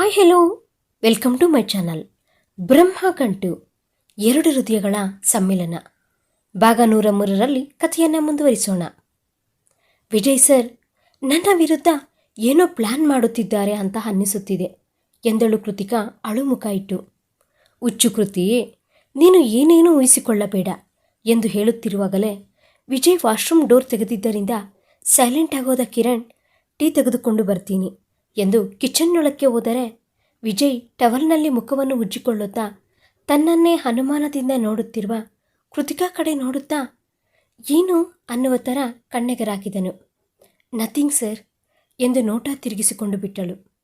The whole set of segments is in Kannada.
Hi hello welcome to my channel Brahma Gantu ಎರಡು ಹೃದಯಗಳ ಸಮ್ಮಿಲನ. ಭಾಗ ನೂರ ಮೂರರಲ್ಲಿ ಕಥೆಯನ್ನು ಮುಂದುವರಿಸೋಣ. ವಿಜಯ್ ಸರ್, ನನ್ನ ವಿರುದ್ಧ ಏನೋ ಪ್ಲ್ಯಾನ್ ಮಾಡುತ್ತಿದ್ದಾರೆ ಅಂತ ಅನ್ನಿಸುತ್ತಿದೆ ಎಂದಳು ಕೃತಿಕಾ ಅಳುಮುಖ ಇಟ್ಟು. ಹುಚ್ಚು ಕೃತಿಯೇ, ನೀನು ಏನೇನೂ ಊಹಿಸಿಕೊಳ್ಳಬೇಡ ಎಂದು ಹೇಳುತ್ತಿರುವಾಗಲೇ ವಿಜಯ್ ವಾಶ್ರೂಮ್ ಡೋರ್ ತೆಗೆದಿದ್ದರಿಂದ ಸೈಲೆಂಟ್ ಆಗೋದ ಕಿರಣ್ ಟೀ ತೆಗೆದುಕೊಂಡು ಬರ್ತೀನಿ. ಎಂದು ಕಿಚನ್ನೊಳಕ್ಕೆ ಹೋದರೆ ವಿಜಯ್ ಟವಲ್ನಲ್ಲಿ ಮುಖವನ್ನು ಉಜ್ಜಿಕೊಳ್ಳುತ್ತಾ ತನ್ನನ್ನೇ ಅನುಮಾನದಿಂದ ನೋಡುತ್ತಿರುವ ಕೃತಿಕಾ ಕಡೆ ನೋಡುತ್ತಾ, ಏನು? ಅನ್ನುವ ಥರ ಕಣ್ಣೆಗರಾಕಿದನು. ನಥಿಂಗ್ ಸರ್, ಎಂದು ನೋಟ ತಿರುಗಿಸಿಕೊಂಡು ಬಿಟ್ಟಳು.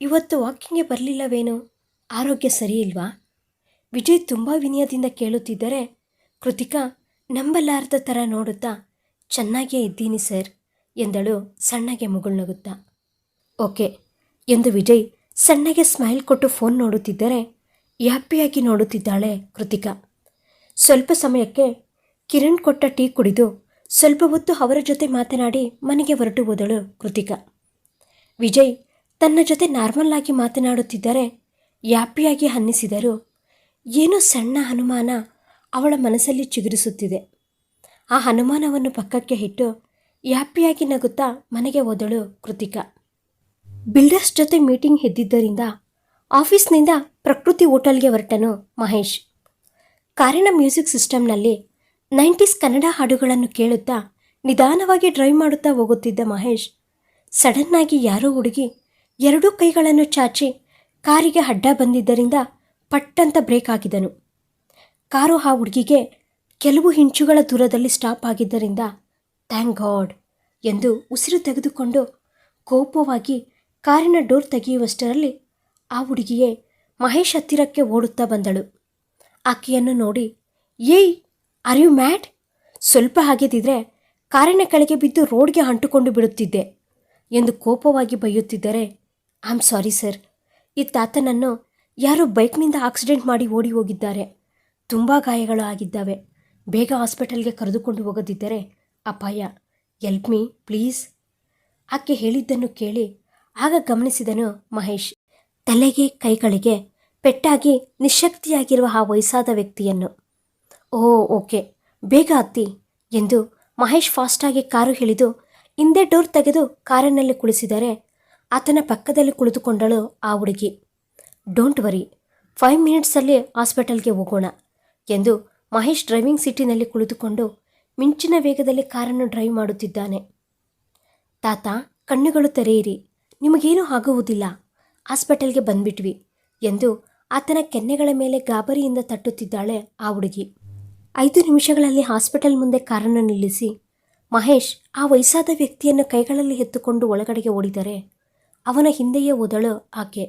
ಇವತ್ತು ವಾಕಿಂಗ್ಗೆ ಬರಲಿಲ್ಲವೇನು? ಆರೋಗ್ಯ ಸರಿಯಿಲ್ವಾ? ವಿಜಯ್ ತುಂಬ ವಿನಯದಿಂದ ಕೇಳುತ್ತಿದ್ದರೆ ಕೃತಿಕಾ, ನಂಬಲಾರದ ಥರ ನೋಡುತ್ತಾ ಚೆನ್ನಾಗಿಯೇ ಇದ್ದೀನಿ ಸರ್, ಎಂದಳು ಸಣ್ಣಗೆ ಮುಗುಳ್ನಗುತ್ತಾ. ಓಕೆ ಎಂದು ವಿಜಯ್ ಸಣ್ಣಗೆ ಸ್ಮೈಲ್ ಕೊಟ್ಟು ಫೋನ್ ನೋಡುತ್ತಿದ್ದರೆ ಹ್ಯಾಪಿಯಾಗಿ ನೋಡುತ್ತಿದ್ದಾಳೆ ಕೃತಿಕಾ. ಸ್ವಲ್ಪ ಸಮಯಕ್ಕೆ ಕಿರಣ್ ಕೊಟ್ಟ ಟೀ ಕುಡಿದು ಸ್ವಲ್ಪ ಹೊತ್ತು ಅವರ ಜೊತೆ ಮಾತನಾಡಿ ಮನೆಗೆ ಹೊರಟು ಹೋದಳು ಕೃತಿಕಾ. ವಿಜಯ್ ತನ್ನ ಜೊತೆ ನಾರ್ಮಲ್ ಆಗಿ ಮಾತನಾಡುತ್ತಿದ್ದರೆ ಹ್ಯಾಪಿಯಾಗಿ ಅನ್ನಿಸಿದರು ಏನೋ ಸಣ್ಣ ಅನುಮಾನ ಅವಳ ಮನಸ್ಸಲ್ಲಿ ಚಿಗುರಿಸುತ್ತಿದೆ. ಆ ಅನುಮಾನವನ್ನು ಪಕ್ಕಕ್ಕೆ ಇಟ್ಟು ಹ್ಯಾಪಿಯಾಗಿ ನಗುತ್ತಾ ಮನೆಗೆ ಹೋದಳು ಕೃತಿಕಾ. ಬಿಲ್ಡರ್ಸ್ ಜೊತೆ ಮೀಟಿಂಗ್ ಎದ್ದಿದ್ದರಿಂದ ಆಫೀಸ್ನಿಂದ ಪ್ರಕೃತಿ ಹೋಟೆಲ್ಗೆ ಹೊರಟನು ಮಹೇಶ್. ಕಾರಿನ ಮ್ಯೂಸಿಕ್ ಸಿಸ್ಟಮ್ನಲ್ಲಿ ನೈಂಟೀಸ್ ಕನ್ನಡ ಹಾಡುಗಳನ್ನು ಕೇಳುತ್ತಾ ನಿಧಾನವಾಗಿ ಡ್ರೈವ್ ಮಾಡುತ್ತಾ ಹೋಗುತ್ತಿದ್ದ ಮಹೇಶ್, ಸಡನ್ನಾಗಿ ಯಾರೋ ಹುಡುಗಿ ಎರಡೂ ಕೈಗಳನ್ನು ಚಾಚಿ ಕಾರಿಗೆ ಅಡ್ಡ ಬಂದಿದ್ದರಿಂದ ಪಟ್ಟಂತ ಬ್ರೇಕ್ ಆಗಿದನು ಕಾರು ಆ ಹುಡುಗಿಗೆ ಕೆಲವು ಇಂಚುಗಳ ದೂರದಲ್ಲಿ ಸ್ಟಾಪ್ ಆಗಿದ್ದರಿಂದ ಥ್ಯಾಂಕ್ ಗಾಡ್ ಎಂದು ಉಸಿರು ತೆಗೆದುಕೊಂಡು ಕೋಪವಾಗಿ ಕಾರಿನ ಡೋರ್ ತೆಗೆಯುವಷ್ಟರಲ್ಲಿ ಆ ಹುಡುಗಿಯೇ ಮಹೇಶ್ ಹತ್ತಿರಕ್ಕೆ ಓಡುತ್ತಾ ಬಂದಳು. ಆಕೆಯನ್ನು ನೋಡಿ, ಏಯ್ ಆರ್ ಯು ಮ್ಯಾಡ್ ಸ್ವಲ್ಪ ಹಾಗೆದಿದ್ರೆ ಕಾರಿನ ಕೆಳಗೆ ಬಿದ್ದು ರೋಡ್ಗೆ ಅಂಟುಕೊಂಡು ಬಿಡುತ್ತಿದ್ದೆ ಎಂದು ಕೋಪವಾಗಿ ಬೈಯುತ್ತಿದ್ದರೆ ಐ ಆಮ್ ಸಾರಿ ಸರ್ ಈ ತಾತನನ್ನು ಯಾರೋ ಬೈಕ್ನಿಂದ ಆಕ್ಸಿಡೆಂಟ್ ಮಾಡಿ ಓಡಿ ಹೋಗಿದ್ದಾರೆ. ತುಂಬ ಗಾಯಗಳು ಆಗಿದ್ದಾವೆ. ಬೇಗ ಹಾಸ್ಪಿಟಲ್ಗೆ ಕರೆದುಕೊಂಡು ಹೋಗದಿದ್ದರೆ ಅಪಾಯ. ಎಲ್ಪ್ ಮೀ ಪ್ಲೀಸ್ ಆಕೆ ಹೇಳಿದ್ದನ್ನು ಕೇಳಿ ಆಗ ಗಮನಿಸಿದನು ಮಹೇಶ್, ತಲೆಗೆ ಕೈಗಳಿಗೆ ಪೆಟ್ಟಾಗಿ ನಿಶಕ್ತಿಯಾಗಿರುವ ಆ ವಯಸ್ಸಾದ ವ್ಯಕ್ತಿಯನ್ನು. ಓ, ಓಕೆ, ಬೇಗ ಹತ್ತಿ ಎಂದು ಮಹೇಶ್ ಫಾಸ್ಟಾಗಿ ಕಾರು ಹಿಡಿದು ಹಿಂದೆ ಡೋರ್ ತೆಗೆದು ಕಾರಿನಲ್ಲಿ ಕುಳಿಸಿದರೆ ಆತನ ಪಕ್ಕದಲ್ಲಿ ಕುಳಿತುಕೊಂಡಳು ಆ ಹುಡುಗಿ. ಡೋಂಟ್ ವರಿ, ಫೈವ್ ಮಿನಿಟ್ಸಲ್ಲಿ ಹಾಸ್ಪಿಟಲ್ಗೆ ಹೋಗೋಣ ಎಂದು ಮಹೇಶ್ ಡ್ರೈವಿಂಗ್ ಸೀಟಿನಲ್ಲಿ ಕುಳಿತುಕೊಂಡು ಮಿಂಚಿನ ವೇಗದಲ್ಲಿ ಕಾರನ್ನು ಡ್ರೈವ್ ಮಾಡುತ್ತಿದ್ದಾನೆ. ತಾತ, ಕಣ್ಣುಗಳು ತೆರೆಯಿರಿ ನಿಮಗೇನೂ ಆಗುವುದಿಲ್ಲ. ಹಾಸ್ಪಿಟಲ್ಗೆ ಬಂದ್ಬಿಟ್ವಿ ಎಂದು ಆತನ ಕೆನ್ನೆಗಳ ಮೇಲೆ ಗಾಬರಿಯಿಂದ ತಟ್ಟುತ್ತಿದ್ದಾಳೆ ಆ ಹುಡುಗಿ. ಐದು ನಿಮಿಷಗಳಲ್ಲಿ ಹಾಸ್ಪಿಟಲ್ ಮುಂದೆ ಕಾರನ್ನು ನಿಲ್ಲಿಸಿ, ಮಹೇಶ್ ಆ ವಯಸ್ಸಾದ ವ್ಯಕ್ತಿಯನ್ನು ಕೈಗಳಲ್ಲಿ ಎತ್ತುಕೊಂಡು ಒಳಗಡೆಗೆ ಓಡಿದರೆ ಅವನ ಹಿಂದೆಯೇ ಓದಳು ಆಕೆ.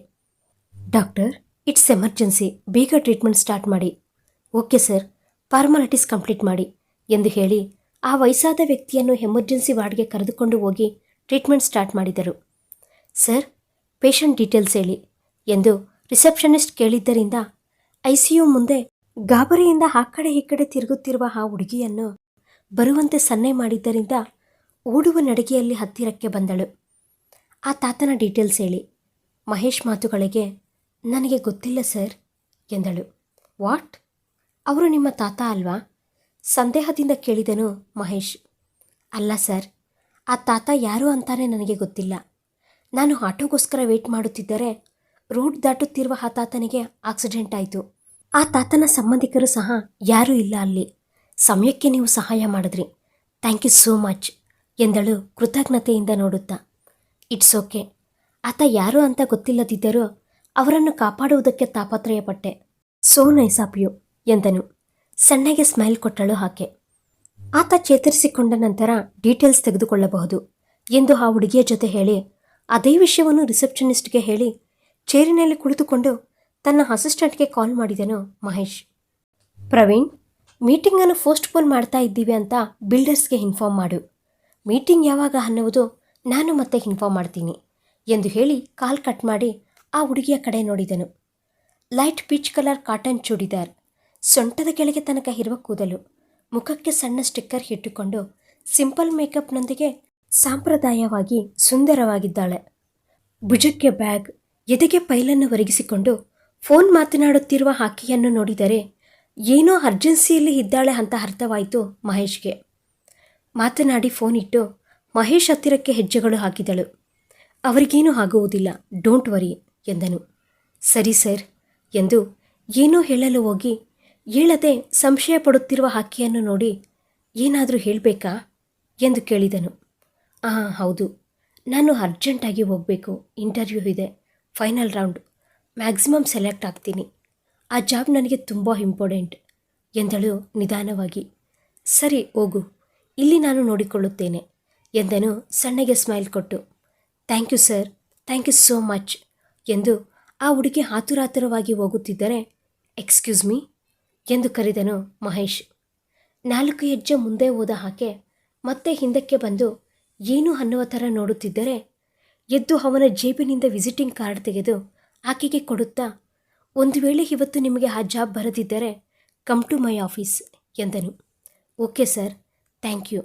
ಡಾಕ್ಟರ್, ಇಟ್ಸ್ ಎಮರ್ಜೆನ್ಸಿ, ಬೇಗ ಟ್ರೀಟ್ಮೆಂಟ್ ಸ್ಟಾರ್ಟ್ ಮಾಡಿ. ಓಕೆ ಸರ್, ಫಾರ್ಮಾಲಿಟೀಸ್ ಕಂಪ್ಲೀಟ್ ಮಾಡಿ ಎಂದು ಹೇಳಿ ಆ ವಯಸ್ಸಾದ ವ್ಯಕ್ತಿಯನ್ನು ಎಮರ್ಜೆನ್ಸಿ ವಾರ್ಡ್ಗೆ ಕರೆದುಕೊಂಡು ಹೋಗಿ ಟ್ರೀಟ್ಮೆಂಟ್ ಸ್ಟಾರ್ಟ್ ಮಾಡಿದರು. ಸರ್, ಪೇಷಂಟ್ ಡೀಟೇಲ್ಸ್ ಹೇಳಿ ಎಂದು ರಿಸೆಪ್ಷನಿಸ್ಟ್ ಕೇಳಿದ್ದರಿಂದ ಐ ಸಿ ಯು ಮುಂದೆ ಗಾಬರಿಯಿಂದ ಆ ಕಡೆ ಈ ಕಡೆ ತಿರುಗುತ್ತಿರುವ ಆ ಹುಡುಗಿಯನ್ನು ಬರುವಂತೆ ಸನ್ನೆ ಮಾಡಿದ್ದರಿಂದ ಓಡುವ ನಡಿಗೆಯಲ್ಲಿ ಹತ್ತಿರಕ್ಕೆ ಬಂದಳು. ಆ ತಾತನ ಡೀಟೇಲ್ಸ್ ಹೇಳಿ, ಮಹೇಶ್ ಮಾತುಗಳಿಗೆ ನನಗೆ ಗೊತ್ತಿಲ್ಲ ಸರ್ ಎಂದಳು. ವಾಟ್? ಅವರು ನಿಮ್ಮ ತಾತ ಅಲ್ವಾ? ಸಂದೇಹದಿಂದ ಕೇಳಿದನು ಮಹೇಶ್. ಅಲ್ಲ ಸರ್, ಆ ತಾತ ಯಾರು ಅಂತಾನೆ ನನಗೆ ಗೊತ್ತಿಲ್ಲ. ನಾನು ಆಟೋಗೋಸ್ಕರ ವೇಟ್ ಮಾಡುತ್ತಿದ್ದರೆ ರೋಡ್ ದಾಟುತ್ತಿರುವ ಆ ತಾತನಿಗೆ ಆಕ್ಸಿಡೆಂಟ್ ಆಯಿತು. ಆ ತಾತನ ಸಂಬಂಧಿಕರು ಸಹ ಯಾರೂ ಇಲ್ಲ ಅಲ್ಲಿ. ಸಮಯಕ್ಕೆ ನೀವು ಸಹಾಯ ಮಾಡಿದ್ರಿ. ಥ್ಯಾಂಕ್ ಯು ಸೋ ಮಚ್ ಎಂದಳು ಕೃತಜ್ಞತೆಯಿಂದ ನೋಡುತ್ತಾ. It's okay. ಆತ ಯಾರು ಅಂತ ಗೊತ್ತಿಲ್ಲದಿದ್ದರೂ ಅವರನ್ನು ಕಾಪಾಡುವುದಕ್ಕೆ ತಾಪತ್ರಯಪಟ್ಟೆ. ಸೋ ನೈಸ್ ಆಫ್ ಯು ಎಂದನು. ಸಣ್ಣಗೆ ಸ್ಮೈಲ್ ಕೊಟ್ಟಳು ಆಕೆ. ಆತ ಚೇತರಿಸಿಕೊಂಡ ನಂತರ ಡೀಟೇಲ್ಸ್ ತೆಗೆದುಕೊಳ್ಳಬಹುದು ಎಂದು ಆ ಹುಡುಗಿಯ ಜೊತೆ ಹೇಳಿ ಅದೇ ವಿಷಯವನ್ನು ರಿಸೆಪ್ಷನಿಸ್ಟ್ಗೆ ಹೇಳಿ ಚೇರಿನಲ್ಲಿ ಕುಳಿತುಕೊಂಡು ತನ್ನ ಅಸಿಸ್ಟೆಂಟ್ಗೆ ಕಾಲ್ ಮಾಡಿದನು ಮಹೇಶ್. ಪ್ರವೀಣ್, ಮೀಟಿಂಗನ್ನು ಪೋಸ್ಟ್ಪೋನ್ ಮಾಡ್ತಾ ಇದ್ದೀವಿ ಅಂತ ಬಿಲ್ಡರ್ಸ್ಗೆ ಇನ್ಫಾರ್ಮ್ ಮಾಡು. ಮೀಟಿಂಗ್ ಯಾವಾಗ ಅನ್ನುವುದು ನಾನು ಮತ್ತೆ ಇನ್ಫಾರ್ಮ್ ಮಾಡ್ತೀನಿ ಎಂದು ಹೇಳಿ ಕಾಲ್ ಕಟ್ ಮಾಡಿ ಆ ಹುಡುಗಿಯ ಕಡೆ ನೋಡಿದನು. Light peach colour cotton churidar, ಸೊಂಟದ ಕೆಳಗೆ ತನಕ ಇರುವ ಕೂದಲು, ಮುಖಕ್ಕೆ ಸಣ್ಣ ಸ್ಟಿಕ್ಕರ್ ಇಟ್ಟುಕೊಂಡು ಸಿಂಪಲ್ ಮೇಕಪ್ನೊಂದಿಗೆ ಸಾಂಪ್ರದಾಯವಾಗಿ ಸುಂದರವಾಗಿದ್ದಾಳೆ. ಭುಜಕ್ಕೆ ಬ್ಯಾಗ್, ಎದೆಗೆ ಪೈಲನ್ನು ಒರಗಿಸಿಕೊಂಡು ಫೋನ್ ಮಾತನಾಡುತ್ತಿರುವ ಹಾಕಿಯನ್ನು ನೋಡಿದರೆ ಏನೋ ಅರ್ಜೆನ್ಸಿಯಲ್ಲಿ ಇದ್ದಾಳೆ ಅಂತ ಅರ್ಥವಾಯಿತು ಮಹೇಶ್ಗೆ. ಮಾತನಾಡಿ ಫೋನ್ ಇಟ್ಟು ಮಹೇಶ್ ಹತ್ತಿರಕ್ಕೆ ಹೆಜ್ಜೆಗಳು ಹಾಕಿದಳು. ಅವರಿಗೇನೂ ಆಗುವುದಿಲ್ಲ ಡೋಂಟ್ ವರಿ ಎಂದನು. ಸರಿ ಸರ್, ಎಂದು ಏನೋ ಹೇಳಲು ಹೋಗಿ ಹೇಳದೆ ಸಂಶಯ ಪಡುತ್ತಿರುವ ಆಕೆಯನ್ನು ನೋಡಿ ಏನಾದರೂ ಹೇಳಬೇಕಾ? ಎಂದು ಕೇಳಿದನು. ಹಾಂ ಹೌದು. ನಾನು ಅರ್ಜೆಂಟಾಗಿ ಹೋಗಬೇಕು. ಇಂಟರ್ವ್ಯೂ ಇದೆ. Final round. ಮ್ಯಾಕ್ಸಿಮಮ್ ಸೆಲೆಕ್ಟ್ ಆಗ್ತೀನಿ. ಆ ಜಾಬ್ ನನಗೆ ತುಂಬ ಇಂಪಾರ್ಟೆಂಟ್ ಎಂದಳು ನಿಧಾನವಾಗಿ. ಸರಿ, ಹೋಗು. ಇಲ್ಲಿ ನಾನು ನೋಡಿಕೊಳ್ಳುತ್ತೇನೆ ಎಂದನು ಸಣ್ಣಗೆ ಸ್ಮೈಲ್ ಕೊಟ್ಟು. Thank you, sir. Thank you so much ಎಂದು ಆ ಹುಡುಗಿ ಆತುರಾತುರವಾಗಿ ಹೋಗುತ್ತಿದ್ದರೆ ಎಕ್ಸ್ಕ್ಯೂಸ್ ಮೀ ಎಂದು ಕರೆದನು ಮಹೇಶ್. ನಾಲ್ಕು ಹೆಜ್ಜೆ ಮುಂದೆ ಹೋದ ಆಕೆ ಮತ್ತೆ ಹಿಂದಕ್ಕೆ ಬಂದು ಏನು ಅನ್ನುವ ಥರ ನೋಡುತ್ತಿದ್ದರೆ ಎದ್ದು ಅವನ ಜೇಬಿನಿಂದ ವಿಸಿಟಿಂಗ್ ಕಾರ್ಡ್ ತೆಗೆದು ಆಕೆಗೆ ಕೊಡುತ್ತಾ, ಒಂದು ವೇಳೆ ಇವತ್ತು ನಿಮಗೆ ಆ ಜಾಬ್ ಬರದಿದ್ದರೆ ಕಮ್ ಟು ಮೈ ಆಫೀಸ್ ಎಂದನು. ಓಕೆ ಸರ್ ಥ್ಯಾಂಕ್ ಯು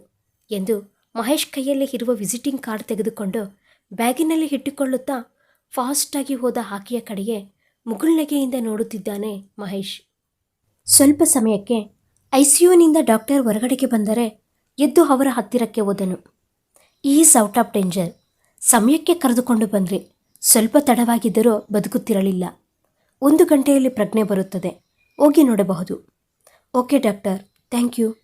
ಎಂದು ಮಹೇಶ್ ಕೈಯಲ್ಲಿ ಇರುವ ವಿಸಿಟಿಂಗ್ ಕಾರ್ಡ್ ತೆಗೆದುಕೊಂಡು ಬ್ಯಾಗಿನಲ್ಲಿ ಇಟ್ಟುಕೊಳ್ಳುತ್ತಾ ಫಾಸ್ಟಾಗಿ ಹೋದ ಆಕೆಯ ಕಡೆಗೆ ಮುಗುಳ್ನಗೆಯಿಂದ ನೋಡುತ್ತಿದ್ದಾನೆ ಮಹೇಶ್. ಸ್ವಲ್ಪ ಸಮಯಕ್ಕೆ ಐಸಿಯುನಿಂದ ಡಾಕ್ಟರ್ ಹೊರಗಡೆಗೆ ಬಂದರೆ ಎದ್ದು ಅವರ ಹತ್ತಿರಕ್ಕೆ ಹೋದನು. Is out of danger. ಸಮಯಕ್ಕೆ ಕರೆದುಕೊಂಡು ಬಂದ್ರಿ. ಸ್ವಲ್ಪ ತಡವಾಗಿದ್ದರೂ ಬದುಕುತ್ತಿರಲಿಲ್ಲ. ಒಂದು ಗಂಟೆಯಲ್ಲಿ ಪ್ರಜ್ಞೆ ಬರುತ್ತದೆ. ಹೋಗಿ ನೋಡಬಹುದು. Okay doctor. Thank you.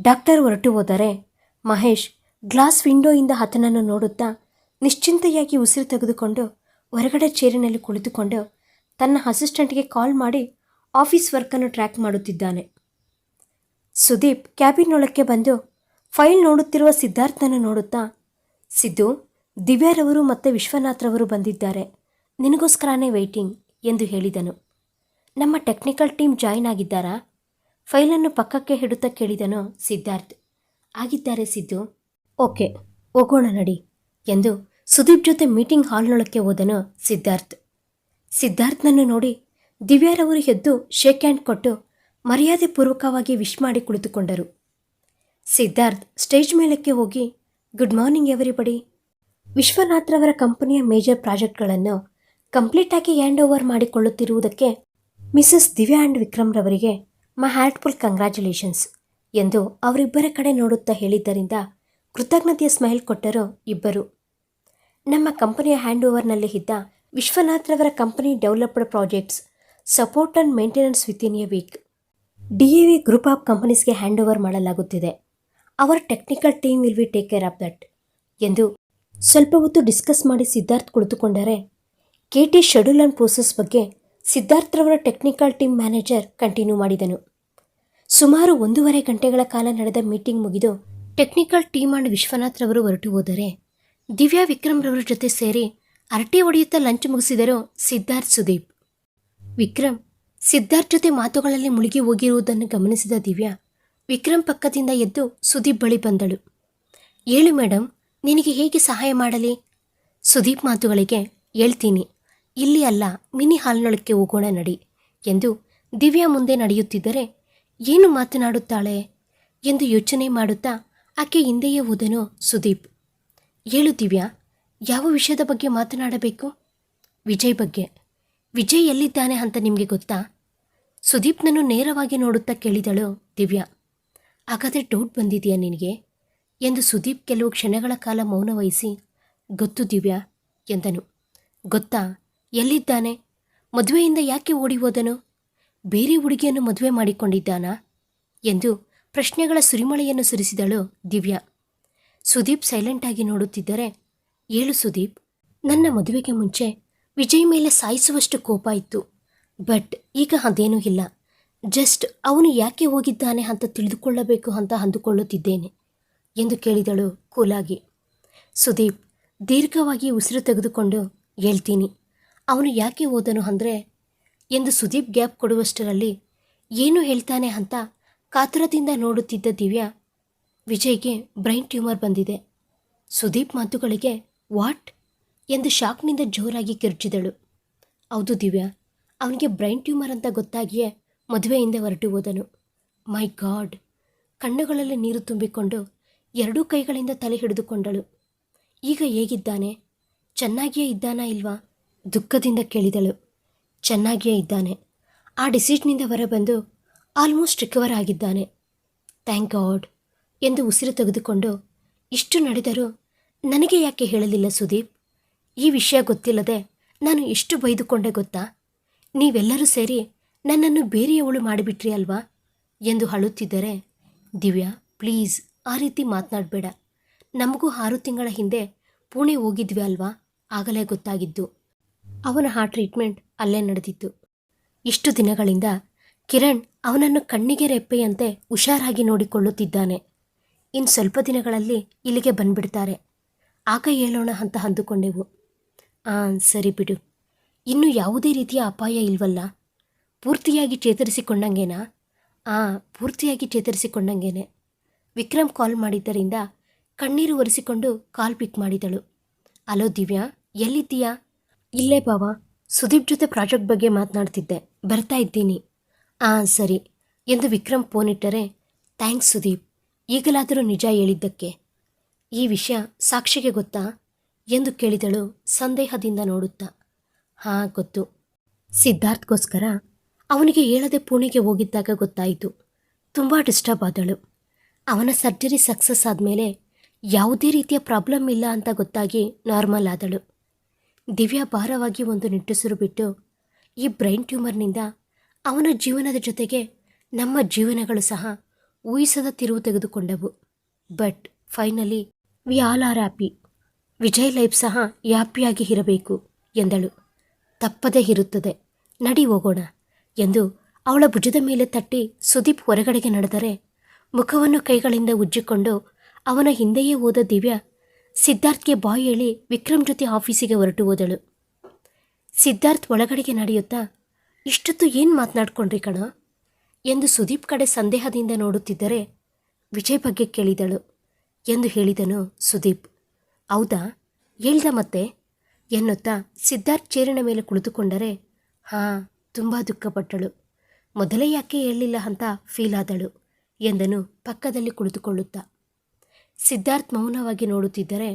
Doctor ಹೊರಟು ಹೋದರೆ ಮಹೇಶ್ ಗ್ಲಾಸ್ ವಿಂಡೋಯಿಂದ ಆತನನ್ನು ನೋಡುತ್ತಾ ನಿಶ್ಚಿಂತೆಯಾಗಿ ಉಸಿರು ತೆಗೆದುಕೊಂಡು ಹೊರಗಡೆ ಚೇರಿನಲ್ಲಿ ಕುಳಿತುಕೊಂಡು ತನ್ನ ಅಸಿಸ್ಟೆಂಟ್ಗೆ ಕಾಲ್ ಮಾಡಿ ಆಫೀಸ್ ವರ್ಕನ್ನು ಟ್ರ್ಯಾಕ್ ಮಾಡುತ್ತಿದ್ದಾನೆ. ಸುದೀಪ್ ಕ್ಯಾಬಿನ್ನೊಳಕ್ಕೆ ಬಂದು ಫೈಲ್ ನೋಡುತ್ತಿರುವ ಸಿದ್ಧಾರ್ಥನ ನೋಡುತ್ತಾ ಸಿದ್ದು, ದಿವ್ಯಾರವರು ಮತ್ತೆ ವಿಶ್ವನಾಥ್ರವರು ಬಂದಿದ್ದಾರೆ. ನಿನಗೋಸ್ಕರನೇ ವೆಯ್ಟಿಂಗ್ ಎಂದು ಹೇಳಿದನು. ನಮ್ಮ ಟೆಕ್ನಿಕಲ್ ಟೀಮ್ ಜಾಯಿನ್ ಆಗಿದ್ದಾರಾ? ಫೈಲನ್ನು ಪಕ್ಕಕ್ಕೆ ಹಿಡುತ್ತಾ ಕೇಳಿದನು ಸಿದ್ಧಾರ್ಥ್. ಆಗಿದ್ದಾರೆ ಸಿದ್ದು. ಓಕೆ, ಹೋಗೋಣ ನಡಿ ಎಂದು ಸುದೀಪ್ ಜೊತೆ ಮೀಟಿಂಗ್ ಹಾಲ್ನೊಳಕ್ಕೆ ಹೋದನು ಸಿದ್ಧಾರ್ಥ್. ಸಿದ್ಧಾರ್ಥ್ನನ್ನು ನೋಡಿ ದಿವ್ಯಾರವರು ಎದ್ದು ಶೇಕ್ ಹ್ಯಾಂಡ್ ಕೊಟ್ಟು ಮರ್ಯಾದೆ ಪೂರ್ವಕವಾಗಿ ವಿಶ್ ಮಾಡಿ ಕುಳಿತುಕೊಂಡರು. ಸಿದ್ಧಾರ್ಥ್ ಸ್ಟೇಜ್ ಮೇಲಕ್ಕೆ ಹೋಗಿ ಗುಡ್ ಮಾರ್ನಿಂಗ್ ಎವರಿಬಡಿ ವಿಶ್ವನಾಥ್ರವರ ಕಂಪನಿಯ ಮೇಜರ್ ಪ್ರಾಜೆಕ್ಟ್ಗಳನ್ನು ಕಂಪ್ಲೀಟಾಗಿ ಹ್ಯಾಂಡ್ ಓವರ್ ಮಾಡಿಕೊಳ್ಳುತ್ತಿರುವುದಕ್ಕೆ ಮಿಸಸ್ ದಿವ್ಯಾ ಆ್ಯಂಡ್ ವಿಕ್ರಮ್ರವರಿಗೆ ಮೈ ಹಾರ್ಟ್ಫುಲ್ ಕಂಗ್ರ್ಯಾಚುಲೇಷನ್ಸ್ ಎಂದು ಅವರಿಬ್ಬರ ಕಡೆ ನೋಡುತ್ತಾ ಹೇಳಿದ್ದರಿಂದ ಕೃತಜ್ಞತೆಯ ಸ್ಮೈಲ್ ಕೊಟ್ಟರು ಇಬ್ಬರು. ನಮ್ಮ ಕಂಪನಿಯ ಹ್ಯಾಂಡ್ ಓವರ್ನಲ್ಲಿ ಇದ್ದ ವಿಶ್ವನಾಥ್ರವರ company developed projects support and maintenance within a week D A V group of ಕಂಪನೀಸ್ಗೆ hand over ಮಾಡಲಾಗುತ್ತಿದೆ. Our technical team will we take care of that ಎಂದು ಸ್ವಲ್ಪ ಹೊತ್ತು ಡಿಸ್ಕಸ್ ಮಾಡಿ Siddharth ಕುಳಿತುಕೊಂಡರೆ K T schedule and process ಬಗ್ಗೆ ಸಿದ್ಧಾರ್ಥ್ರವರ ಟೆಕ್ನಿಕಲ್ ಟೀಮ್ ಮ್ಯಾನೇಜರ್ ಕಂಟಿನ್ಯೂ ಮಾಡಿದನು. ಸುಮಾರು ಒಂದೂವರೆ ಗಂಟೆಗಳ ಕಾಲ ನಡೆದ ಮೀಟಿಂಗ್ ಮುಗಿದು ಟೆಕ್ನಿಕಲ್ ಟೀಮ್ ಆ್ಯಂಡ್ ವಿಶ್ವನಾಥ್ರವರು ಹೊರಟು ಹೋದರೆ, ದಿವ್ಯಾ ವಿಕ್ರಮ್ರವರ ಜೊತೆ ಸೇರಿ ಅರಟೆ ಹೊಡೆಯುತ್ತಾ ಲಂಚ್ ಮುಗಿಸಿದರು ಸಿದ್ಧಾರ್ಥ್ ಸುದೀಪ್. ವಿಕ್ರಮ್, ಸಿದ್ಧಾರ್ಥ್ ಜೊತೆ ಮಾತುಗಳಲ್ಲಿ ಮುಳುಗಿ ಹೋಗಿರುವುದನ್ನು ಗಮನಿಸಿದ ದಿವ್ಯಾ ವಿಕ್ರಮ್ ಪಕ್ಕದಿಂದ ಎದ್ದು ಸುದೀಪ್ ಬಳಿ ಬಂದಳು. ಹೇಳು ಮೇಡಮ್ ನಿನಗೆ ಹೇಗೆ ಸಹಾಯ ಮಾಡಲಿ? ಸುದೀಪ್ ಮಾತುಗಳಿಗೆ, ಹೇಳ್ತೀನಿ. ಇಲ್ಲಿ ಅಲ್ಲ, ಮಿನಿ ಹಾಲ್ನೊಳಕ್ಕೆ ಹೋಗೋಣ ನಡಿ ಎಂದು ದಿವ್ಯಾ ಮುಂದೆ ನಡೆಯುತ್ತಿದ್ದರೆ, ಏನು ಮಾತನಾಡುತ್ತಾಳೆ? ಎಂದು ಯೋಚನೆ ಮಾಡುತ್ತಾ ಆಕೆ ಹಿಂದೆಯೇ ಹೋದನು ಸುದೀಪ್. ಹೇಳು ದಿವ್ಯಾ, ಯಾವ ವಿಷಯದ ಬಗ್ಗೆ ಮಾತನಾಡಬೇಕು? ವಿಜಯ್ ಬಗ್ಗೆ. ವಿಜಯ್ ಎಲ್ಲಿದ್ದಾನೆ ಅಂತ ನಿಮಗೆ ಗೊತ್ತಾ? ಸುದೀಪ್ನನ್ನು ನೇರವಾಗಿ ನೋಡುತ್ತಾ ಕೇಳಿದಳು ದಿವ್ಯಾ. ಹಾಗಾದರೆ ಡೌಟ್ ಬಂದಿದೆಯಾ ನಿನಗೆ? ಎಂದು ಸುದೀಪ್ ಕೆಲವು ಕ್ಷಣಗಳ ಕಾಲ ಮೌನ ವಹಿಸಿ, ಗೊತ್ತು ದಿವ್ಯಾ, ಎಂದನು. ಗೊತ್ತಾ? ಎಲ್ಲಿದ್ದಾನೆ? ಮದುವೆಯಿಂದ ಯಾಕೆ ಓಡಿ ಹೋದನು? ಬೇರೆ ಹುಡುಗಿಯನ್ನು ಮದುವೆ ಮಾಡಿಕೊಂಡಿದ್ದಾನಾ? ಎಂದು ಪ್ರಶ್ನೆಗಳ ಸುರಿಮಳೆಯನ್ನು ಸುರಿಸಿದಳು ದಿವ್ಯಾ. ಸುದೀಪ್ ಸೈಲೆಂಟಾಗಿ ನೋಡುತ್ತಿದ್ದರೆ, ಏಳು ಸುದೀಪ್, ನನ್ನ ಮದುವೆಗೆ ಮುಂಚೆ ವಿಜಯ್ ಮೇಲೆ ಸಾಯಿಸುವಷ್ಟು ಕೋಪ ಇತ್ತು. ಬಟ್ ಈಗ ಅದೇನೂ ಇಲ್ಲ. ಜಸ್ಟ್ ಅವನು ಯಾಕೆ ಹೋಗಿದ್ದಾನೆ ಅಂತ ತಿಳಿದುಕೊಳ್ಳಬೇಕು ಅಂತ ಅಂದುಕೊಳ್ಳುತ್ತಿದ್ದೇನೆ ಎಂದು ಕೇಳಿದಳು ಕೂಲಾಗಿ. ಸುದೀಪ್, ದೀರ್ಘವಾಗಿ ಉಸಿರು ತೆಗೆದುಕೊಂಡು ಹೇಳ್ತೀನಿ, ಅವನು ಯಾಕೆ ಹೋದನು ಅಂದರೆ, ಎಂದು ಸುದೀಪ್ ಗ್ಯಾಪ್ ಕೊಡುವಷ್ಟರಲ್ಲಿ, ಏನು ಹೇಳ್ತಾನೆ ಅಂತ ಕಾತುರದಿಂದ ನೋಡುತ್ತಿದ್ದ ದಿವ್ಯಾ, ವಿಜಯ್ಗೆ ಬ್ರೈನ್ ಟ್ಯೂಮರ್ ಬಂದಿದೆ. ಸುದೀಪ್ ಮಾತುಗಳಿಗೆ, ವಾಟ್? ಎಂದು ಶಾಕ್ನಿಂದ ಜೋರಾಗಿ ಕಿರ್ಚಿದಳು. ಹೌದು ದಿವ್ಯಾ, ಅವನಿಗೆ ಬ್ರೈನ್ ಟ್ಯೂಮರ್ ಅಂತ ಗೊತ್ತಾಗಿಯೇ ಮದುವೆಯಿಂದ ಹೊರಟು ಹೋದನು. My god. ಕಣ್ಣುಗಳಲ್ಲಿ ನೀರು ತುಂಬಿಕೊಂಡು ಎರಡೂ ಕೈಗಳಿಂದ ತಲೆ ಹಿಡಿದುಕೊಂಡಳು. ಈಗ ಹೇಗಿದ್ದಾನೆ? ಚೆನ್ನಾಗಿಯೇ ಇದ್ದಾನಾ ಇಲ್ವಾ? ದುಃಖದಿಂದ ಕೇಳಿದಳು. ಚೆನ್ನಾಗಿಯೇ ಇದ್ದಾನೆ. ಆ ಡಿಸೀಜ್ನಿಂದ ಹೊರಬಂದು ಆಲ್ಮೋಸ್ಟ್ ರಿಕವರ್ ಆಗಿದ್ದಾನೆ. ಥ್ಯಾಂಕ್ ಗಾಡ್ ಎಂದು ಉಸಿರು ತೆಗೆದುಕೊಂಡು, ಇಷ್ಟು ನಡೆದರೂ ನನಗೆ ಯಾಕೆ ಹೇಳಲಿಲ್ಲ ಸುದೀಪ್? ಈ ವಿಷಯ ಗೊತ್ತಿಲ್ಲದೆ ನಾನು ಎಷ್ಟು ಬೈದುಕೊಂಡೆ ಗೊತ್ತಾ? ನೀವೆಲ್ಲರೂ ಸೇರಿ ನನ್ನನ್ನು ಬೇರೆಯವಳು ಮಾಡಿಬಿಟ್ರಿ ಅಲ್ವಾ? ಎಂದು ಅಳುತ್ತಿದ್ದರೆ, ದಿವ್ಯಾ ಪ್ಲೀಸ್ ಆ ರೀತಿ ಮಾತನಾಡಬೇಡ. ನಮಗೂ ಆರು ತಿಂಗಳ ಹಿಂದೆ ಪುಣೆ ಹೋಗಿದ್ವಿ ಅಲ್ವಾ? ಆಗಲೇ ಗೊತ್ತಾಗಿದ್ದು. ಅವನ ಆ ಟ್ರೀಟ್ಮೆಂಟ್ ಅಲ್ಲೇ ನಡೆದಿತ್ತು. ಇಷ್ಟು ದಿನಗಳಿಂದ ಕಿರಣ್ ಅವನನ್ನು ಕಣ್ಣಿಗೆ ರೆಪ್ಪೆಯಂತೆ ಹುಷಾರಾಗಿ ನೋಡಿಕೊಳ್ಳುತ್ತಿದ್ದಾನೆ. ಇನ್ನು ಸ್ವಲ್ಪ ದಿನಗಳಲ್ಲಿ ಇಲ್ಲಿಗೆ ಬಂದ್ಬಿಡ್ತಾರೆ. ಆಗ ಹೇಳೋಣ ಅಂತ ಅಂದುಕೊಂಡೆವು. ಆಂ, ಸರಿ ಬಿಡು. ಇನ್ನು ಯಾವುದೇ ರೀತಿಯ ಅಪಾಯ ಇಲ್ವಲ್ಲ? ಪೂರ್ತಿಯಾಗಿ ಚೇತರಿಸಿಕೊಂಡಂಗೇನಾ? ಆಂ, ಪೂರ್ತಿಯಾಗಿ ಚೇತರಿಸಿಕೊಂಡಂಗೇನೆ. ವಿಕ್ರಮ್ ಕಾಲ್ ಮಾಡಿದ್ದರಿಂದ ಕಣ್ಣೀರು ಒರೆಸಿಕೊಂಡು ಕಾಲ್ ಪಿಕ್ ಮಾಡಿದಳು. ಅಲೋ ದಿವ್ಯಾ, ಎಲ್ಲಿದ್ದೀಯಾ? ಇಲ್ಲೇ ಬಾವ. ಸುದೀಪ್ ಜೊತೆ ಪ್ರಾಜೆಕ್ಟ್ ಬಗ್ಗೆ ಮಾತನಾಡ್ತಿದ್ದೆ. ಬರ್ತಾ ಇದ್ದೀನಿ. ಹಾಂ ಸರಿ. ಎಂದು ವಿಕ್ರಮ್ ಫೋನ್ ಇಟ್ಟರೆ, ಥ್ಯಾಂಕ್ಸ್ ಸುದೀಪ್. ಈಗಲಾದರೂ ನಿಜ ಹೇಳಿದ್ದಕ್ಕೆ. ಈ ವಿಷಯ ಸಾಕ್ಷಿಗೆ ಗೊತ್ತಾ? ಎಂದು ಕೇಳಿದಳು ಸಂದೇಹದಿಂದ ನೋಡುತ್ತಾ. ಹಾಂ, ಗೊತ್ತು. ಸಿದ್ಧಾರ್ಥ್ಗೋಸ್ಕರ ಅವನಿಗೆ ಹೇಳದೆ ಪುಣೆಗೆ ಹೋಗಿದ್ದಾಗ ಗೊತ್ತಾಯಿತು. ತುಂಬ ಡಿಸ್ಟರ್ಬ್ ಆದಳು. ಅವನ ಸರ್ಜರಿ ಸಕ್ಸಸ್ ಆದಮೇಲೆ ಯಾವುದೇ ರೀತಿಯ ಪ್ರಾಬ್ಲಮ್ ಇಲ್ಲ ಅಂತ ಗೊತ್ತಾಗಿ ನಾರ್ಮಲ್ ಆದಳು. ದಿವ್ಯಾ ಭಾರವಾಗಿ ಒಂದು ನಿಟ್ಟುಸಿರು ಬಿಟ್ಟು, ಈ ಬ್ರೈನ್ ಟ್ಯೂಮರ್ನಿಂದ ಅವನ ಜೀವನದ ಜೊತೆಗೆ ನಮ್ಮ ಜೀವನಗಳು ಸಹ ಊಹಿಸದ ತಿರುವು ತೆಗೆದುಕೊಂಡವು. But finally, we all are happy. Vijay life ಸಹ ಹ್ಯಾಪಿಯಾಗಿ ಇರಬೇಕು, ಎಂದಳು. ತಪ್ಪದೇ ಇರುತ್ತದೆ. ನಡಿ ಹೋಗೋಣ. ಎಂದು ಅವಳ ಭುಜದ ಮೇಲೆ ತಟ್ಟಿ ಸುದೀಪ್ ಹೊರಗಡೆಗೆ ನಡೆದರೆ ಮುಖವನ್ನು ಕೈಗಳಿಂದ ಉಜ್ಜಿಕೊಂಡು ಅವನ ಹಿಂದೆಯೇ ಹೋದ ದಿವ್ಯಾ ಸಿದ್ಧಾರ್ಥ್ಗೆ ಬಾಯ್ ಹೇಳಿ ವಿಕ್ರಮ್ ಜೊತೆ ಆಫೀಸಿಗೆ ಹೊರಟು ಹೋದಳು. ಸಿದ್ಧಾರ್ಥ್ ಒಳಗಡೆಗೆ ನಡೆಯುತ್ತಾ, ಇಷ್ಟೊತ್ತು ಏನು ಮಾತನಾಡ್ಕೊಂಡ್ರಿ ಕಣ? ಎಂದು ಸುದೀಪ್ ಕಡೆ ಸಂದೇಹದಿಂದ ನೋಡುತ್ತಿದ್ದರೆ ವಿಜಯ್ ಬಗ್ಗೆ ಕೇಳಿದಳು ಎಂದು ಹೇಳಿದನು ಸುದೀಪ್. ಹೌದಾ? ಹೇಳ್ದ ಮತ್ತೆ? ಎನ್ನುತ್ತಾ ಸಿದ್ಧಾರ್ಥ್ ಚೇರಿನ ಮೇಲೆ ಕುಳಿತುಕೊಂಡರೆ, ಹಾಂ ತುಂಬ ದುಃಖಪಟ್ಟಳು. ಮೊದಲೇ ಯಾಕೆ ಹೇಳಲಿಲ್ಲ ಅಂತ ಫೀಲ್ ಆದಳು ಎಂದನು ಪಕ್ಕದಲ್ಲಿ ಕುಳಿತುಕೊಳ್ಳುತ್ತಾ. ಸಿದ್ಧಾರ್ಥ್ ಮೌನವಾಗಿ ನೋಡುತ್ತಿದ್ದರೆ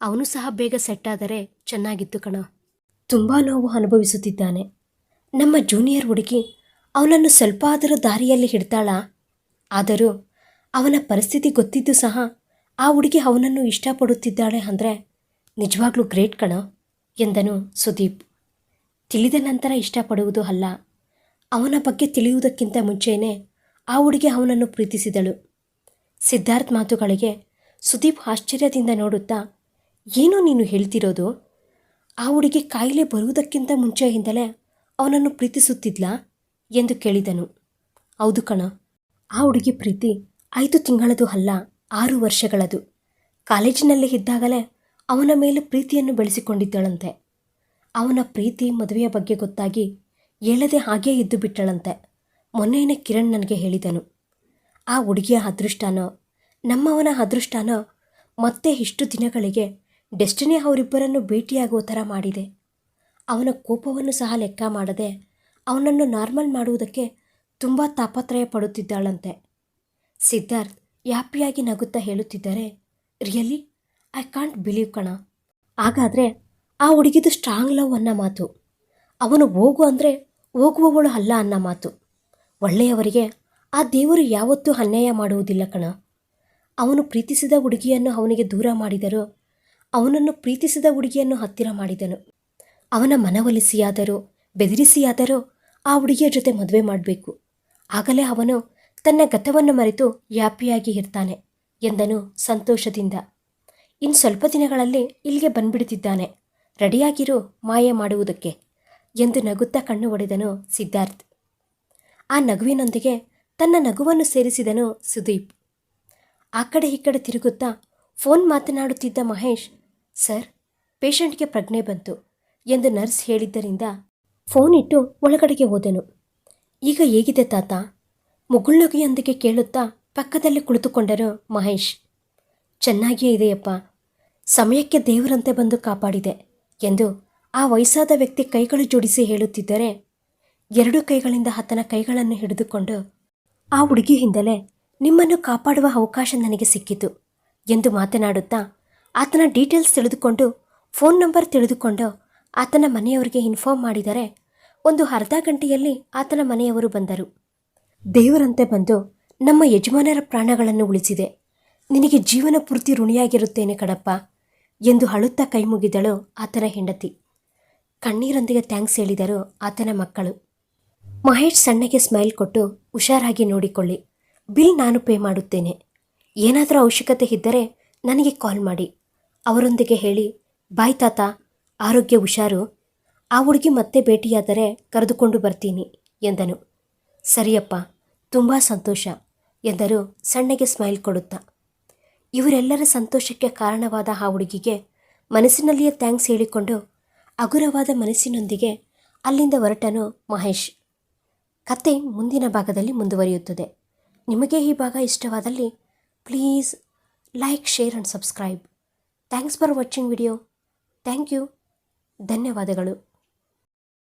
ಅವನು ಸಹ ಬೇಗ ಸೆಟ್ ಆದರೆ ಚೆನ್ನಾಗಿತ್ತು ಕಣ. ತುಂಬ ನೋವು ಅನುಭವಿಸುತ್ತಿದ್ದಾನೆ. ನಮ್ಮ ಜೂನಿಯರ್ ಹುಡುಗಿ ಅವನನ್ನು ಸ್ವಲ್ಪ ಆದರೂ ದಾರಿಯಲ್ಲಿ ಹಿಡ್ತಾಳ? ಆದರೂ ಅವನ ಪರಿಸ್ಥಿತಿ ಗೊತ್ತಿದ್ದು ಸಹ ಆ ಹುಡುಗಿ ಅವನನ್ನು ಇಷ್ಟಪಡುತ್ತಿದ್ದಾಳೆ ಅಂದರೆ ನಿಜವಾಗ್ಲೂ ಗ್ರೇಟ್ ಕಣ ಎಂದನು ಸುದೀಪ್. ತಿಳಿದ ನಂತರ ಇಷ್ಟಪಡುವುದು ಅಲ್ಲ. ಅವನ ಬಗ್ಗೆ ತಿಳಿಯುವುದಕ್ಕಿಂತ ಮುಂಚೆಯೇ ಆ ಹುಡುಗಿ ಅವನನ್ನು ಪ್ರೀತಿಸಿದಳು. ಸಿದ್ಧಾರ್ಥ್ ಮಾತುಗಳಿಗೆ ಸುದೀಪ್ ಆಶ್ಚರ್ಯದಿಂದ ನೋಡುತ್ತಾ, ಏನೋ ನೀನು ಹೇಳ್ತಿರೋದು? ಆ ಹುಡುಗಿ ಕಾಯಿಲೆ ಬರುವುದಕ್ಕಿಂತ ಮುಂಚೆಯಿಂದಲೇ ಅವನನ್ನು ಪ್ರೀತಿಸುತ್ತಿದ್ಲಾ? ಎಂದು ಕೇಳಿದನು. ಹೌದು ಕಣ, ಆ ಹುಡುಗಿ ಪ್ರೀತಿ ಐದು ತಿಂಗಳದು ಅಲ್ಲ, ಆರು ವರ್ಷಗಳದು. ಕಾಲೇಜಿನಲ್ಲಿ ಇದ್ದಾಗಲೇ ಅವನ ಮೇಲೆ ಪ್ರೀತಿಯನ್ನು ಬೆಳೆಸಿಕೊಂಡಿದ್ದಳಂತೆ. ಅವನ ಪ್ರೀತಿ ಮದುವೆಯ ಬಗ್ಗೆ ಗೊತ್ತಾಗಿ ಹೇಳದೆ ಹಾಗೇ ಇದ್ದು ಬಿಟ್ಟಳಂತೆ. ಮೊನ್ನೆಯೇ ಕಿರಣ್ ನನಗೆ ಹೇಳಿದನು. ಆ ಹುಡುಗಿಯ ಅದೃಷ್ಟನೋ, ನಮ್ಮವನ ಅದೃಷ್ಟನೋ ಮತ್ತೆ ಇಷ್ಟು ದಿನಗಳಿಗೆ ಡೆಸ್ಟಿನಿ ಅವರಿಬ್ಬರನ್ನು ಭೇಟಿಯಾಗುವ ಥರ ಮಾಡಿದೆ. ಅವನ ಕೋಪವನ್ನು ಸಹ ಲೆಕ್ಕ ಮಾಡದೆ ಅವನನ್ನು ನಾರ್ಮಲ್ ಮಾಡುವುದಕ್ಕೆ ತುಂಬ ತಾಪತ್ರಯ ಪಡುತ್ತಿದ್ದಾಳಂತೆ. ಸಿದ್ಧಾರ್ಥ್ ಯಾಪಿಯಾಗಿ ನಗುತ್ತಾ ಹೇಳುತ್ತಿದ್ದರೆ, ರಿಯಲಿ? ಐ ಕಾಂಟ್ ಬಿಲೀವ್ ಕಣ ಹಾಗಾದರೆ ಆ ಹುಡುಗಿದು ಸ್ಟ್ರಾಂಗ್ ಲವ್ ಅನ್ನೋ ಮಾತು. ಅವನು ಹೋಗು ಅಂದರೆ ಹೋಗುವವಳು ಅಲ್ಲ ಅನ್ನೋ ಮಾತು. ಒಳ್ಳೆಯವರಿಗೆ ಆ ದೇವರು ಯಾವತ್ತೂ ಅನ್ಯಾಯ ಮಾಡುವುದಿಲ್ಲ ಕಣ. ಅವನು ಪ್ರೀತಿಸಿದ ಹುಡುಗಿಯನ್ನು ಅವನಿಗೆ ದೂರ ಮಾಡಿದರು, ಅವನನ್ನು ಪ್ರೀತಿಸಿದ ಹುಡುಗಿಯನ್ನು ಹತ್ತಿರ ಮಾಡಿದನು. ಅವನ ಮನವೊಲಿಸಿಯಾದರೂ, ಬೆದರಿಸಿಯಾದರೂ ಆ ಹುಡುಗಿಯ ಜೊತೆ ಮದುವೆ ಮಾಡಬೇಕು. ಆಗಲೇ ಅವನು ತನ್ನ ಗತವನ್ನು ಮರೆತು ಯಾಪಿಯಾಗಿ ಇರ್ತಾನೆ ಎಂದನು ಸಂತೋಷದಿಂದ. ಇನ್ನು ಸ್ವಲ್ಪ ದಿನಗಳಲ್ಲಿ ಇಲ್ಲಿಗೆ ಬಂದ್ಬಿಡುತ್ತಿದ್ದಾನೆ ರೆಡಿಯಾಗಿರು ಮಾಯೆ ಮಾಡುವುದಕ್ಕೆ ಎಂದು ನಗುತ್ತಾ ಕಣ್ಣು ಒಡೆದನು ಸಿದ್ಧಾರ್ಥ್. ಆ ನಗುವಿನೊಂದಿಗೆ ತನ್ನ ನಗುವನ್ನು ಸೇರಿಸಿದನು ಸುದೀಪ್. ಆ ಕಡೆ ಈ ಕಡೆ ತಿರುಗುತ್ತಾ ಫೋನ್ ಮಾತನಾಡುತ್ತಿದ್ದ ಮಹೇಶ್, ಸರ್, ಪೇಷಂಟ್ಗೆ ಪ್ರಜ್ಞೆ ಬಂತು ಎಂದು ನರ್ಸ್ ಹೇಳಿದ್ದರಿಂದ ಫೋನ್ ಇಟ್ಟು ಒಳಗಡೆಗೆ ಹೋದನು. ಈಗ ಹೇಗಿದೆ ತಾತ? ಮುಗುಳ್ನಗೆಯೊಂದಿಗೆ ಕೇಳುತ್ತಾ ಪಕ್ಕದಲ್ಲಿ ಕುಳಿತುಕೊಂಡರು ಮಹೇಶ್. ಚೆನ್ನಾಗಿಯೇ ಇದೆಯಪ್ಪ. ಸಮಯಕ್ಕೆ ದೇವರಂತೆ ಬಂದು ಕಾಪಾಡಿದೆ. ಎಂದು ಆ ವಯಸ್ಸಾದ ವ್ಯಕ್ತಿ ಕೈಗಳು ಜೋಡಿಸಿ ಹೇಳುತ್ತಿದ್ದರೆ ಎರಡು ಕೈಗಳಿಂದ ಆತನ ಕೈಗಳನ್ನು ಹಿಡಿದುಕೊಂಡು, ಆ ಹುಡುಗಿಯಿಂದಲೇ ನಿಮ್ಮನ್ನು ಕಾಪಾಡುವ ಅವಕಾಶ ನನಗೆ ಸಿಕ್ಕಿತು ಎಂದು ಮಾತನಾಡುತ್ತಾ ಆತನ ಡೀಟೇಲ್ಸ್ ತಿಳಿದುಕೊಂಡು, ಫೋನ್ ನಂಬರ್ ತಿಳಿದುಕೊಂಡು ಆತನ ಮನೆಯವರಿಗೆ ಇನ್ಫಾರ್ಮ್ ಮಾಡಿದರೆ ಒಂದು ಅರ್ಧ ಗಂಟೆಯಲ್ಲಿ ಆತನ ಮನೆಯವರು ಬಂದರು. ದೇವರಂತೆ ಬಂದು ನಮ್ಮ ಯಜಮಾನರ ಪ್ರಾಣಗಳನ್ನು ಉಳಿಸಿದೆ. ನಿನಗೆ ಜೀವನ ಪೂರ್ತಿ ಋಣಿಯಾಗಿರುತ್ತೇನೆ ಕಡಪ್ಪ. ಎಂದು ಅಳುತ್ತಾ ಕೈಮುಗಿದಳು ಆತನ ಹೆಂಡತಿ. ಕಣ್ಣೀರೊಂದಿಗೆ ಥ್ಯಾಂಕ್ಸ್ ಹೇಳಿದರು ಆತನ ಮಕ್ಕಳು. ಮಹೇಶ್ ಸಣ್ಣಗೆ ಸ್ಮೈಲ್ ಕೊಟ್ಟು ಹುಷಾರಾಗಿ ನೋಡಿಕೊಳ್ಳಿ. ಬಿಲ್ ನಾನು ಪೇ ಮಾಡುತ್ತೇನೆ. ಏನಾದರೂ ಅವಶ್ಯಕತೆ ಇದ್ದರೆ ನನಗೆ ಕಾಲ್ ಮಾಡಿ. ಅವರೊಂದಿಗೆ ಹೇಳಿ, ಬಾಯ್ ತಾತ, ಆರೋಗ್ಯ ಹುಷಾರು. ಆ ಹುಡುಗಿ ಮತ್ತೆ ಭೇಟಿಯಾದರೆ ಕರೆದುಕೊಂಡು ಬರ್ತೀನಿ ಎಂದನು. ಸರಿಯಪ್ಪ, ತುಂಬ ಸಂತೋಷ ಎಂದರು ಸಣ್ಣಗೆ ಸ್ಮೈಲ್ ಕೊಡುತ್ತಾ. ಇವರೆಲ್ಲರ ಸಂತೋಷಕ್ಕೆ ಕಾರಣವಾದ ಆ ಹುಡುಗಿಗೆ ಮನಸ್ಸಿನಲ್ಲಿಯೇ ಥ್ಯಾಂಕ್ಸ್ ಹೇಳಿಕೊಂಡು ಹಗುರವಾದ ಮನಸ್ಸಿನೊಂದಿಗೆ ಅಲ್ಲಿಂದ ಹೊರಟನು ಮಹೇಶ್. ಕತೆ ಮುಂದಿನ ಭಾಗದಲ್ಲಿ ಮುಂದುವರಿಯುತ್ತದೆ. ನಿಮಗೆ ಈ ಭಾಗ ಇಷ್ಟವಾದಲ್ಲಿ please like, share and subscribe. Thanks for watching video. Thank you. ಧನ್ಯವಾದಗಳು.